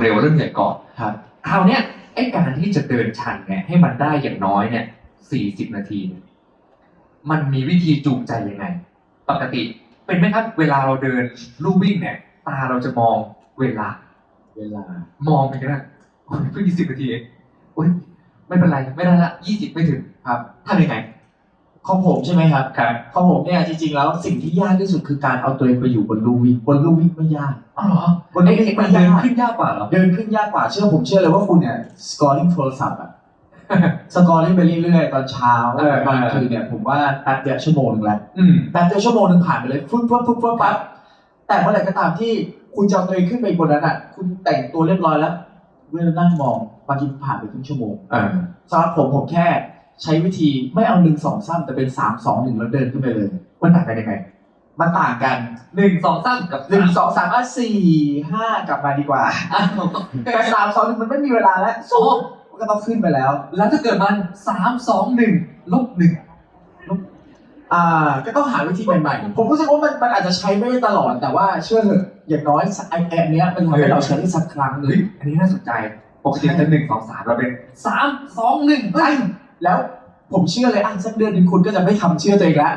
เร็วๆเริ่มเหนื่อยก่อนครับคราวเนี้ยไอ้การที่จะเดินชันเนี่ยให้มันได้อย่างน้อยเนี่ยสี่สิบนาทีเนี่ยมันมีวิธีจูงใจยังไง ปกติเป็นไหมครับ เวลาเราเดินลู่วิ่งเนี่ย ตาเราจะมองเวลา เวลา มองไปกันนะโอ้ยเพิ่งยี่สิบนาทีเองโอ้ยไม่เป็นไรไม่ได้ละยี่สิบไม่ถึงครับทำยังไง ของผมใช่ไหมครับครับของผมเนี่ยจริงๆแล้วสิ่งที่ยากที่สุดคือการเอาตัวเองไปอยู่บนลู่วิ่งบนลู่วิ่งไม่ยากอ๋อเหรอบนลู่ไอ้วิ่งมัไม่นเดิยานกขึ้นยากกว่าเหรอเดินขึ้นยากกว่าเชื่อผมเชื่อเลยว่าคุณเนี่ย scoring โทรศัพท์อะสกอร์เล่นไปเรื่อยๆตอนเช้าเออตอนคืนเนี่ยผมว่าแป๊บเดียวชั่วโมงหนึงแล้วอืมแป๊บเดียวชั่วโมงหนึงผ่านไปเลยฟึ๊บฟึ๊บฟึ๊บฟึ๊บปั๊บแต่เมื่อไหร่ก็ตามที่คุณจะเอาตัวเองขึ้นไปบนนั้นอะ คุณแต่งตัวเรียบร้อยแล้วเมื่อนั่งมองบางทีผ่านไปครึ่งชั่วโมงเออสำหรับผมผมแค่ ใช้วิธีไม่เอาหนึ่งสองสามแต่เป็นสามสองหนึ่งแล้วเดินขึ้นไปเลย มันต่างกันยังไง มันต่างกันหนึ่งสองสามกับหนึ่งสองสามอะสี่ห้ากลับมาดีกว่าอ้าวแต่สามสองหนึ่งมันไม่มีเวลาแล้วโอ้มันก็ต้องขึ้นไปแล้ว แล้วถ้าเกิดมันสามสองหนึ่งลบหนึ่งอ่าก็ต้องหาวิธีใหม่ๆ ผมรู้สึกว่ามันมันอาจจะใช้ไม่ได้ตลอด แต่ว่าเชื่อเถอะอย่างน้อยไอแอปเนี้ยมันทำให้เราใช้ได้สักครั้งหนึ่เฮ้งยอันนี้น่าสนใจปกติจะหนึ่งสองสามเราเป็นสามสองหนึ่งเฮ้ย แล้วผมเชื่อเลยอะสักเดือนหนึ่งคุณก็จะไม่ทำเชื่อตัวเองแล้ว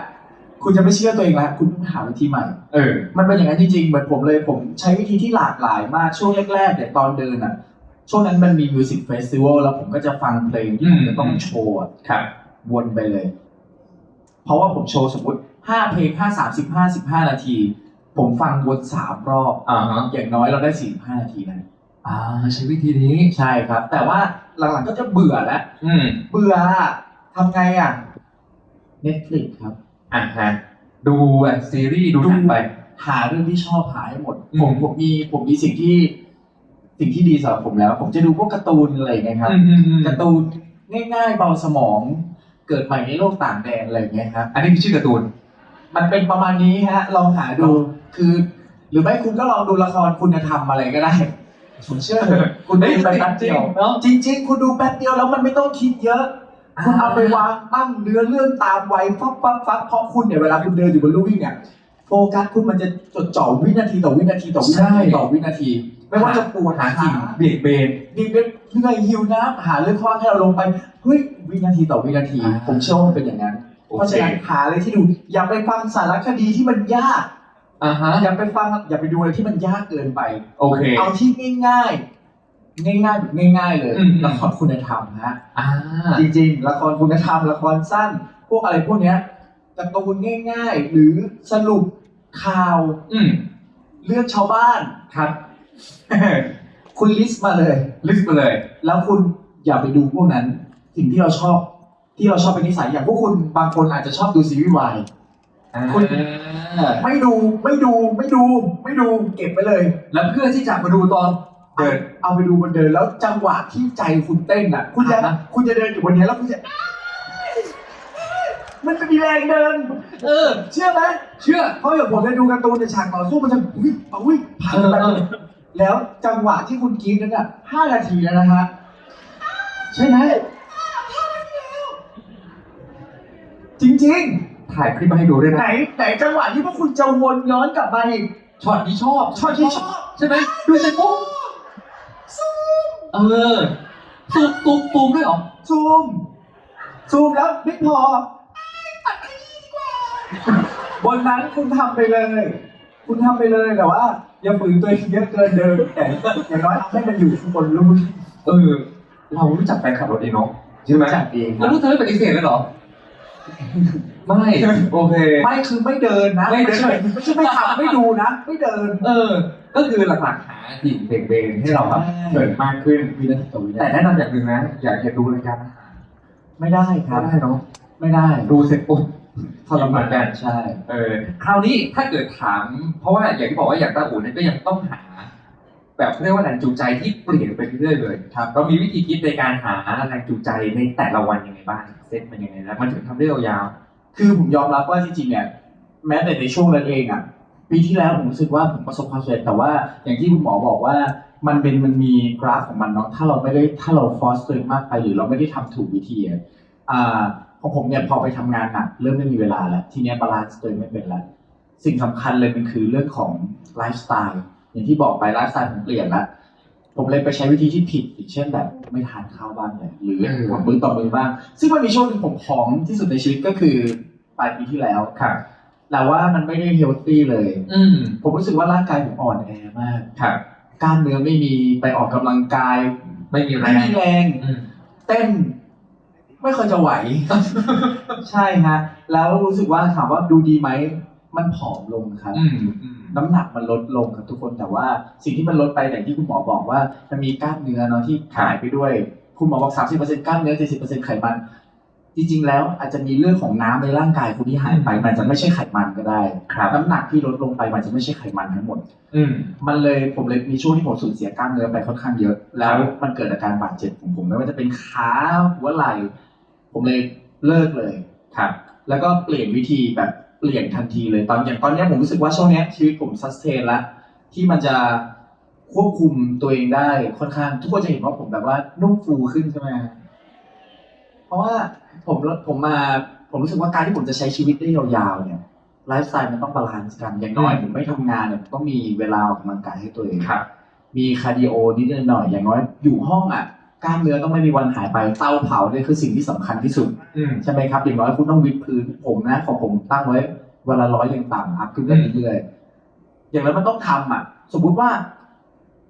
คุณจะไม่เชื่อตัวเองแล้วคุณต้องหาวิธีใหม่ เออ มันเป็นอย่างนั้นจริงๆ เหมือนผมเลยผมใช้วิธีที่หลากหลายมากช่วงแรกๆเนี่ยตอนเดินอะ ช่วงนั้นมันมีมิวสิกเฟสติวัลแล้วผมก็จะฟังเพลงที่ผมจะต้องโชว์อะครับ วนไปเลย เพราะว่าผมโชว์สมมติห้าเพลงห้าสามสิบห้าสิบห้านาที ผมฟังวนสามรอบ อ่าฮะอย่างน้อยเราได้สี่ห้านาทีนะ อ่า ใช้วิธีนี้ ใช่ครับ แต่ว่า หลังๆก็จะเบื่อแล้วอืม เบื่ออะทำไงอะ Netflix ครับ อ่าฮะดูอะซีรีส์ดูหนังไป หาเรื่องที่ชอบหาให้หมด อืม ผมผมมีผมมีสิ่งที่ สิ่งที่ดีสำหรับผมแล้ว ผมจะดูพวกการ์ตูนอะไรอย่างเงี้ยครับ อืมอืมอืมการ์ตูนง่ายๆเบาสมอง เกิดใหม่ในโลกต่างแดนอะไรอย่างเงี้ยครับ อันนี้คือชื่อการ์ตูน มันเป็นประมาณนี้ฮะ ลองหาดู คือ หรือไม่คุณก็ลองดูละครคุณธรรมอะไรก็ได้ ผมเชื่อเถอะคุณดูไปแป๊บเดียวเนาะจริง ๆ คุณดูแป๊บเดียวแล้วมันไม่ต้องคิดเยอะ คุณเอาไปวางตั้งเนื้อเรื่องตามไว้ฟับฟับฟับเพราะคุณเนี่ยเวลาคุณเดินอยู่บนลู่วิ่งเนี่ยโฟกัสคุณมันจะจดจ่อวินาทีต่อวินาทีต่อวินาทีต่อวินาที ไม่ว่าจะปวดหาหาสิ่สิ่งงเบี่ยงเบนดีเป็นเหนื่อยหิวน้ำหาเรื่องคลอดให้เราลงไปเฮ้ยวินาทีต่อวินาทีอ่าผมเชื่อว่ามันเป็นอย่างนั้นโอเพราะเคฉะนั้นหาอะไรที่ดูอย่าไปฟังสารคดีที่มันยาก อ่าฮะ อย่าไปฟังอย่าไปดูอะไรที่มันยากเกินไป โอเค เอาที่ง่ายๆ ง่ายๆแบบง่าย ๆ เลยอืม ละครคุณธรรมฮะอ่า จริงๆละครคุณธรรมละครสั้น พวกอะไรพวกเนี้ยการ์ตูนง่าย ๆ หรือสรุปข่าวอืมเรื่องชาวบ้าน ครับ คุณลิสต์มาเลย ลิสต์ไปเลย แล้วคุณอย่าไปดูพวกนั้น สิ่งที่เราชอบ ที่เราชอบเป็นนิสัยอย่างพวกคุณบางคนอาจจะชอบดูซีรีส์วาย คุณอ่าไม่ดูไม่ดูไม่ดู ไม่ดูเก็บไปเลย แล้วเพื่อที่จะมาดูตอนเดินเอาไปดูบนเดินแล้วจังหวะที่ใจคุณเต้นอะ คุณจะอ่าฮะคุณจะเดินอยู่บนนี้แล้วคุณจะ มันจะมีแรงเดิน เออ เชื่อไหมเชื่อเพราะอย่างผมจะดูการ์ตูนในฉากต่อสู้มันจะอุ้ยเอาอุ้ยพันแบบเออเออแล้วจังหวะที่คุณกรีดนั้นอะห้านาทีแล้วนะฮะใช่ไหมจริง ถ่ายคลิปมาให้ดูด้วยๆไหนนะไหนจังหวะที่พวกคุณจะวนย้อนกลับมาอีก ช็อตนี้ชอบช็อตที่ชอบ ใช่ไหมดูเสร็จปุ๊บเออตูมตูมตูมด้วยเหรอซูม ซูมแล้วไม่พอบนนั้นคุณทำไปเลย คุณทำไปเลยแต่ว่า อย่าฝืนตัวเองเยอะเกินเดิมแต่อย่างน้อยให้มันอยู่ข้างบนลูกเออ เรารู้จักแฟนคลับเราดีเนาะใช่ไหม จัดเองคแล้รัวบรู้เธอไม่ปฏิเสธเลยเหรอ ไม่โอเค ไม่คือไม่เดินนะ ไม่เดินใช่ไม่ใช่ไม่ทำไม่ดูนะ ไม่เดิน เออ ก็คือหลักๆหาสิ่งเบ่งเบนให้เราแบบใช่เกิดมากขึ้นวินาทีต่อวิแต่นาทีแนะนำอย่างหนึ่งนะ อยากจะดูรายการอาหารไม่ได้คก็รับได้เนาะไม่ได้ดูเสร็จปุ๊บทรมานกันใช่เออคราวนี้ถ้าเกิดถาม เพราะว่าอย่างที่บอกว่าอย่างตาอู่เนี่ยก็ยังต้องหา แบบเรียกว่าแรงจูงใจที่เปลี่ยนไปเรื่อยๆเลยครับเรามีวิธีคิดในการหาแรงจูงใจในแต่ละวันยังไงบ้างเซตมันยังไงแล้วมันถึงทำได้ยาว คือผมยอมรับว่าจริงๆเนี่ยแม้แต่ในช่วงนั้นเองอะปีที่แล้วผมรู้สึกว่าผมประสบความสำเร็จแต่ว่าอย่างที่คุณหมอบอกว่ามันเป็นมันมีกราฟของมันเนาะถ้าเราไม่ได้ถ้าเราฟอสตัวเองมากไปหรือเราไม่ได้ทำถูกวิธีอ่าของผมเนี่ยพอไปทำงานหนักเริ่มไม่มีเวลาแล้วทีเนี้ยบาลานซ์ตัวเองไม่เป็นแล้วสิ่งสำคัญเลยมันคือเรื่องของไลฟ์สไตล์อย่างที่บอกไปไลฟ์สไตล์ผมเปลี่ยนละ ผมเลยไปใช้วิธีที่ผิดอย่างเช่นแบบไม่ทานข้าวบ้างเลยหรือเออหวังมือต่อมือบ้าง ซึ่งมันมีช่วงหนึงผมผอมที่สุดในชีวิตก็คือปลายปีที่แล้วครับแต่ว่ามันไม่ได้เฮลตี้เลย อืมผมรู้สึกว่าร่างกายผมอ่อนแอมากครับกล้ามเนื้อไม่มีไปออกกำลังกาย ไม่มีแรไม่งมีแรงอืมเต้น ไม่ค่อยจะไหว ใช่ฮะ แล้วรู้สึกว่าถามว่าดูดีไหมมันผอมลงครับอืมอืม น้ำหนักมันลดลงครับทุกคนแต่ว่าสิ่งที่มันลดไปอย่างที่คุณหมอบอกว่ามันมีกล้ามเนื้อเนาะที่หายไปด้วย คุณหมอบอก30%กล้ามเนื้อ70%ไขมัน จริงๆ แล้วอาจจะมีเรื่องของน้ำในร่างกายคุณที่หายไปมันจะไม่ใช่ไขมันก็ได้ครับน้ำหนักที่ลดลงไปมันจะไม่ใช่ไขมันทั้งหมด อืมมันเลยผมเลยมีช่วงที่ผมสูญเสียกล้ามเนื้อไปค่อนข้างเยอะ แล้วครับมันเกิดอาการบาดเจ็บของผมไม่ว่าจะเป็นขาหัวไหล่ผมเลยเลิกเลยครับ แล้วก็เปลี่ยนวิธีแบบ เปลี่ยนทันทีเลยตอนอย่างตอนเนี้ยผมรู้สึกว่าช่วงเนี้ยชีวิตผมซัสเทนละที่มันจะควบคุมตัวเองได้ค่อนข้าง ทุกคนจะเห็นว่าผมแบบว่านุ่มฟูขึ้นใช่ไหมฮะเพราะว่าผมผมมาผมรู้สึกว่าการที่ผมจะใช้ชีวิตได้ยาวๆเนี่ยไลฟ์สไตล์มันต้องบาลานซ์กัน อย่างน้อยอืมผมไม่ทำงานเนี่ยผมต้องมีเวลาออกกำลังกายให้ตัวเองครับมีคาร์ดิโอนิดหน่อยอย่างน้อยอยู่ห้องอะ กล้ามเนื้อต้องไม่มีวันหายไปเตาเผาเนี่ยคือสิ่งที่สำคัญที่สุดอืมใช่ไหมครับอย่างน้อยคุณต้องวิดพื้นผมนะของผมตั้งไว้วันละร้อยยังต่ำอัพขึ้นไปเรื่อยๆอย่างนั้นมันต้องทำอะ สมมุติว่า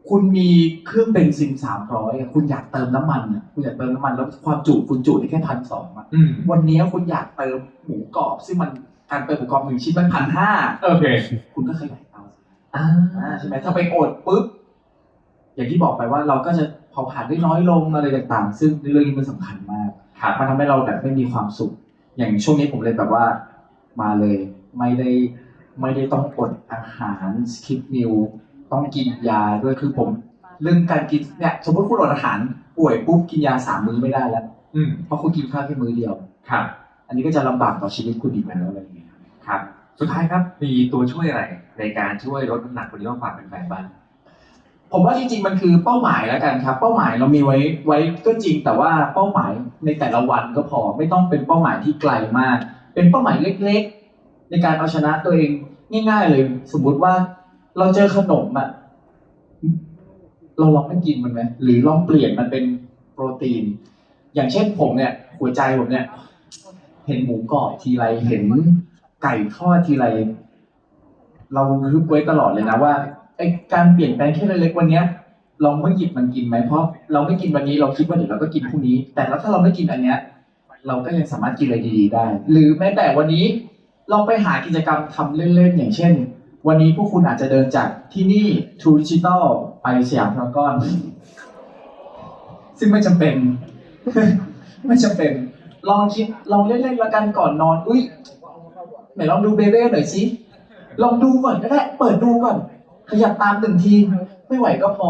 คุณมีเครื่องเบนซินสามร้อยคุณอยากเติมน้ำมันอะคุณอยากเติมน้ำมันแล้วความจุคุณจุได้แค่พันสองอะอืมวันนี้คุณอยากเติมหมูกรอบซึ่งมันการเติมหมูกรอบหนึ่งชิ้นมันพันห้าโอเค คุณก็ขยายเตาสิอ่าอ่าใช่ไหมถ้าไปอดปุ๊บอย่างที่บอกไปว่าเราก็จะ เผาผลาญได้น้อยลงอะไรต่างๆ ซึ่งเรื่องนี้มันสำคัญมากครับมันทำให้เราแบบไม่มีความสุข อย่างช่วงนี้ผมเลยแบบว่ามาเลยไม่ได้ไม่ได้ต้องอดอาหารสคิปมิลต้องกินยาด้วยคือผมเรื่องการกินเนี่ยสมมติคุณอดอาหารป่วยปุ๊บกินยาสามมื้อไม่ได้แล้ว อืมเพราะคุณกินข้าวแค่มื้อเดียว ครับอันนี้ก็จะลำบากต่อชีวิตคุณอีกแล้วอะไรอย่างเงี้ยครับสุดท้ายครับมีตัวช่วยอะไรในการช่วยลดน้ำหนักวันนี้มาฝากแฟนๆบ้าง ผมว่าจริงๆ มันคือเป้าหมายแล้วกันครับ เป้าหมายเรามีไว้ไว้ก็จริง แต่ว่าเป้าหมายในแต่ละวันก็พอไม่ต้องเป็นเป้าหมายที่ไกลมาก เป็นเป้าหมายเล็กๆ ในการเอาชนะตัวเองง่าย ๆ เลย สมมุติว่าเราเจอขนมอะเราลองไม่กินมันไหมหรือลองเปลี่ยนมันเป็นโปรตีน อย่างเช่นผมเนี่ย หัวใจผมเนี่ย เห็นหมูกรอบทีไรเห็นไก่ทอดทีไร เราฮึบไว้ตลอดเลยนะว่า ไอการเปลี่ยนแปลงแค่เล็กๆวันเนี้ยลองไม่หยิบมันกินไหมเพราะเราไม่กินวันนี้เราคิดว่าเดี๋ยวเราก็กินพรุ่งนี้ แต่แล้วถ้าเราไม่กินอันเนี้ย เราก็ยังสามารถกินอะไรดีๆได้ หรือแม้แต่วันนี้ลองไปหากิจกรรมทำเล่นๆอย่างเช่น วันนี้พวกคุณอาจจะเดินจากที่นี่ทูดิจิตอลไปสยามพารากอนซึ่งไม่จำเป็น ไม่จำเป็น ลองคิดลองเล่นๆละกันก่อนนอน อุ้ยไหนลองดูเบเบ้หน่อยสิลองดูก่อนก็ได้ เปิดดูก่อน ขยับตามหนึ่งทีไม่ไหวก็พอ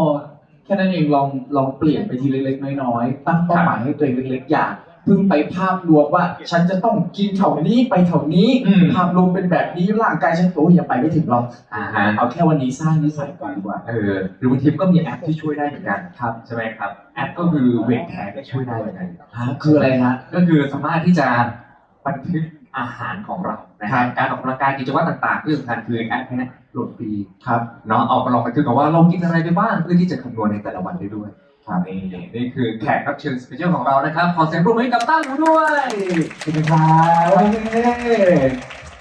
แค่นั้นเองลองลองเปลี่ยนไปทีเล็กๆน้อยๆตั้งเป้าหมายให้ตัวเองเล็กๆอย่าเพึ่งไปภาพรวมว่า ฉันจะต้องกินเท่านี้ไปเท่านี้อืมภาพรวมเป็นแบบนี้ร่างกายฉันโอ้ยอย่าไปไม่ถึงหรอกอ่าฮะเอาแค่วันนี้สร้างนิสัยก่อนดีกว่าเออหรือบางทีมันก็มีแอปที่ช่วยได้เหมือนกันครับใช่ไหมครับแอปก็คือเวทแทนที่ช่วยได้เหมือนกันฮะคืออะไรฮะก็คือสามารถที่จะบันทึกอาหารของเรา นะคครัรับบการออกกำลังกายกิจวัตรต่างๆที่สำคัญคือแอปเนี้ยโหลดฟรีครับ เนาะเอาไปลองบันทึกกับว่าเรากินอะไรไปบ้างเพื่อที่จะคำนวณในแต่ละวันได้ด้วยครับนี่นี่คือแขกรับเชิญสเปเชียลของเรานะครับขอเสียงปรบมือให้กับตั้งด้วยขอบคุณครับโอเค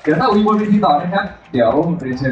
เดี๋ยวถ้าอุยบนเวทีต่อนะครับ เดี๋ยวเรียนเชิญ